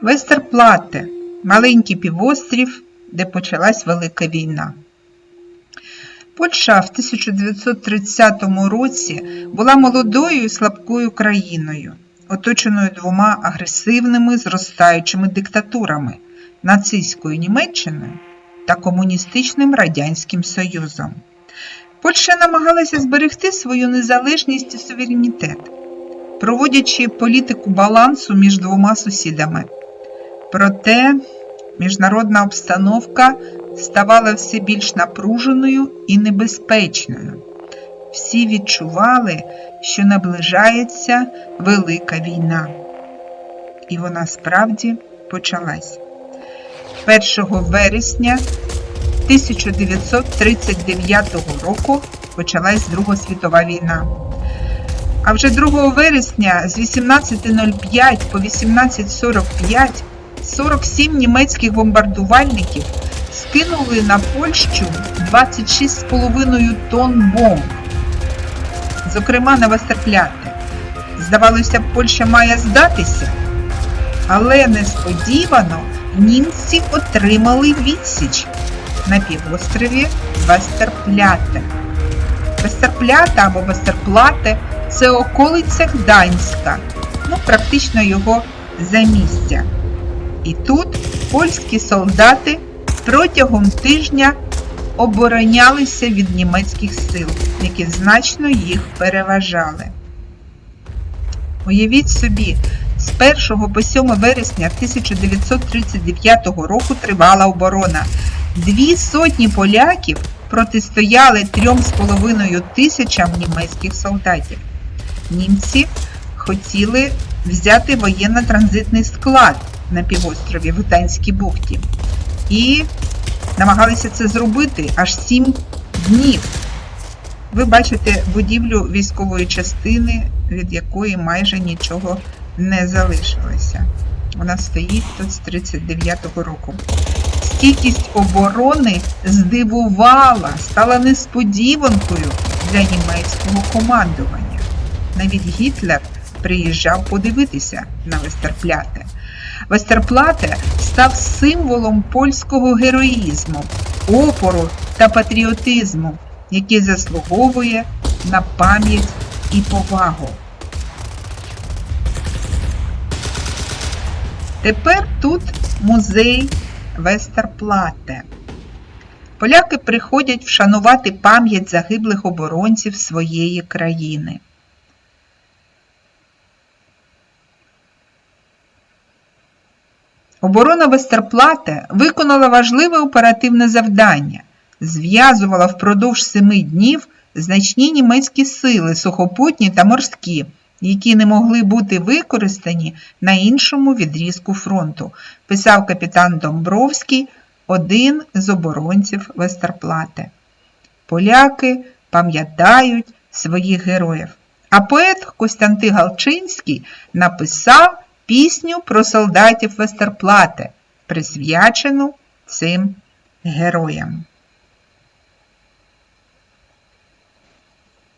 Вестерплате маленький півострів, де почалась Велика війна. Польща в 1930 році була молодою і слабкою країною, оточеною двома агресивними зростаючими диктатурами нацистською Німеччиною та комуністичним Радянським Союзом. Польща намагалася зберегти свою незалежність і суверенітет, проводячи політику балансу між двома сусідами. Проте міжнародна обстановка ставала все більш напруженою і небезпечною. Всі відчували, що наближається велика війна. І вона справді почалась. 1 вересня 1939 року почалась Друга світова війна. А вже 2 вересня з 18.05 по 18.45 47 німецьких бомбардувальників скинули на Польщу 26,5 тонн бомб, зокрема на Вестерпляте. Здавалося, Польща має здатися, але несподівано німці отримали відсіч на півострові Вестерпляте. Вестерплята або Вестерплате це околиця Гданська, ну практично його замістя. І тут польські солдати протягом тижня оборонялися від німецьких сил, які значно їх переважали. Уявіть собі, з 1 по 7 вересня 1939 року тривала оборона. Дві сотні поляків протистояли 3,5 тисячам німецьких солдатів. Німці хотіли взяти воєнно-транзитний склад на півострові в Гданській бухті і намагалися це зробити аж 7 днів. Ви бачите будівлю військової частини, від якої майже нічого не залишилося. Вона стоїть тут з 39-го року. Стійкість оборони здивувала, стала несподіванкою для німецького командування. Навіть Гітлер приїжджав подивитися на Вестерпляте. Вестерплате став символом польського героїзму, опору та патріотизму, який заслуговує на пам'ять і повагу. Тепер тут музей Вестерплате. Поляки приходять вшанувати пам'ять загиблих оборонців своєї країни. Оборона Вестерплате виконала важливе оперативне завдання, зв'язувала впродовж семи днів значні німецькі сили, сухопутні та морські, які не могли бути використані на іншому відрізку фронту, писав капітан Домбровський, один з оборонців Вестерплате. Поляки пам'ятають своїх героїв. А поет Костянтин Галчинський написав пісню про солдатів Вестерплате, присвячену цим героям.